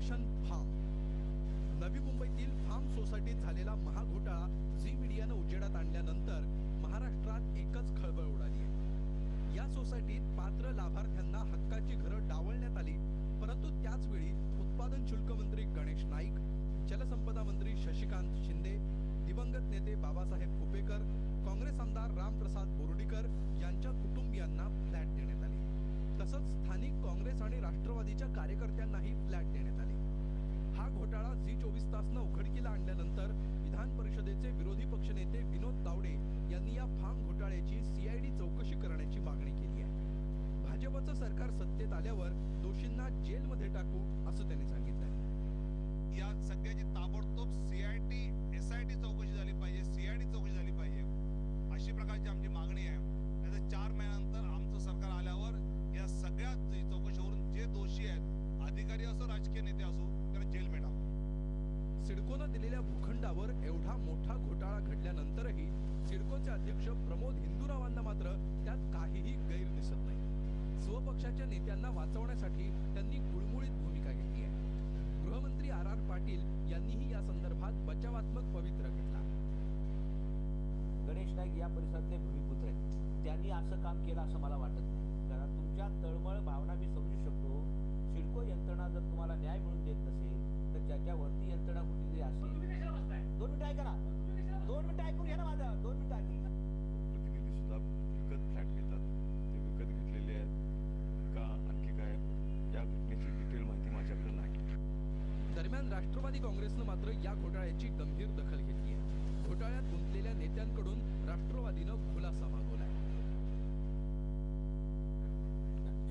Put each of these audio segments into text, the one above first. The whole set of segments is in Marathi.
Corporation form. नवी मुंबईतील फार्म सोसायटीत झालेला महाघोटाळा झी मीडियानं उजेडात आणल्यानंतर महाराष्ट्रात एकच खळबळ उडाली आहे. या सोसायटीत पात्र लाभार्थ्यांना हक्काची घरं डावलण्यात आली. परंतु त्याचवेळी उत्पादन शुल्क मंत्री गणेश नाईक जलसंपदा मंत्री शशिकांत शिंदे दिवंगत नेते बाबासाहेब कुपेकर काँग्रेस आमदार रामप्रसाद बोर्डीकर यांच्या कुटुंबियांना फ्लॅट देण्यात आले. तसंच स्थानिक काँग्रेस आणि राष्ट्रवादीच्या कार्यकर्त्यांनाही फ्लॅट देण्यात आले. घोटाळा झी चोवीस तासनं उघडकीला आणल्यानंतर विधान परिषदेचे विरोधी पक्षनेते विनोद तावडे यांनी या फार्म घोटाळ्याची सीआयडी चौकशी करण्याची मागणी केली आहे. भाजपचं सरकार सत्तेत आल्यावर दोषींना जेलमध्ये टाकू असं त्यांनी सांगितलं या सध्याची ताबडतोब सीआयडी एसआयटी चौकशी झाली पाहिजे सीआयडी चौकशी झाली पाहिजे अशी प्रकारची आमची मागणी आहे. नाहीतर चार महिन्यानंतर आमचं सरकार आल्यावर या सगळ्या चौकशीवरून जे दोषी आहेत अधिकारी असो राजकीय नेते असो सिडकोनं दिलेल्या भूखंडावर एवढा मोठा घोटाळा घडल्यानंतरही सिडकोचे अध्यक्ष प्रमोद हिंदुरावांना मात्र त्यात काहीही गैर दिसत नाही. स्वपक्षाच्या नेत्यांना वाचवण्यासाठी त्यांनी गुळमुळीत भूमिका घेतली आहे. गृहमंत्री आर आर पाटील यांनीही या संदर्भात बचावात्मक पवित्र घेतला. गणेश नाईक या परिसरातले भूमिपुत्र आहेत. त्यांनी असं काम केलं असं मला वाटत नाही. कारण तुमच्या तळमळ भावना मी समजू शकतो. दरम्यान राष्ट्रवादी काँग्रेसनं मात्र या घोटाळ्याची गंभीर दखल घेतली आहे. घोटाळ्यात गुंतलेल्या नेत्यांकडून राष्ट्रवादीनं खुलासा मागवलाय.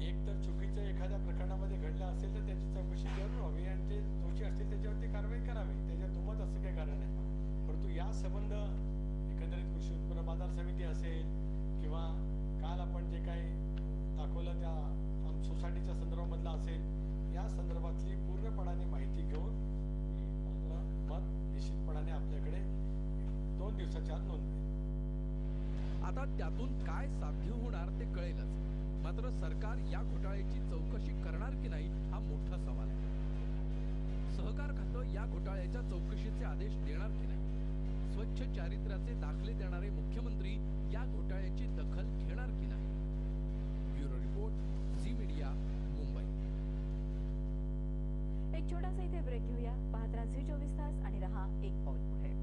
एक तर चुकीचं एखाद्या प्रकरणामध्ये घडलं असेल तर त्याची चौकशी जरूर व्हावी आणि ते दोषी असतील त्याच्यावरती कारवाई करावी. त्याच्यात दुमत असं काही कारण आहे परंतु या संबंध एकंदरीत कृषी उत्पन्न बाजार समिती असेल किंवा काल आपण दिवसाच्या आत आता त्यातून काय साध्य होणार ते कळेलच. मात्र सरकार या घोटाळ्याची चौकशी करणार की नाही हा मोठा सवाल आहे. सहकार खातं या घोटाळ्याच्या चौकशीचे आदेश देणार की नाही? स्वच्छ चारित्र्याचे दाखले देणारे मुख्यमंत्री या घोटाळ्याची दखल घेणार की नाही? Bureau report Zee media Mumbai. एक छोटासा इथे ब्रेक घेऊया. पाहत राहा झी चोवीस तास आणि रहा एक पाऊल पुढे.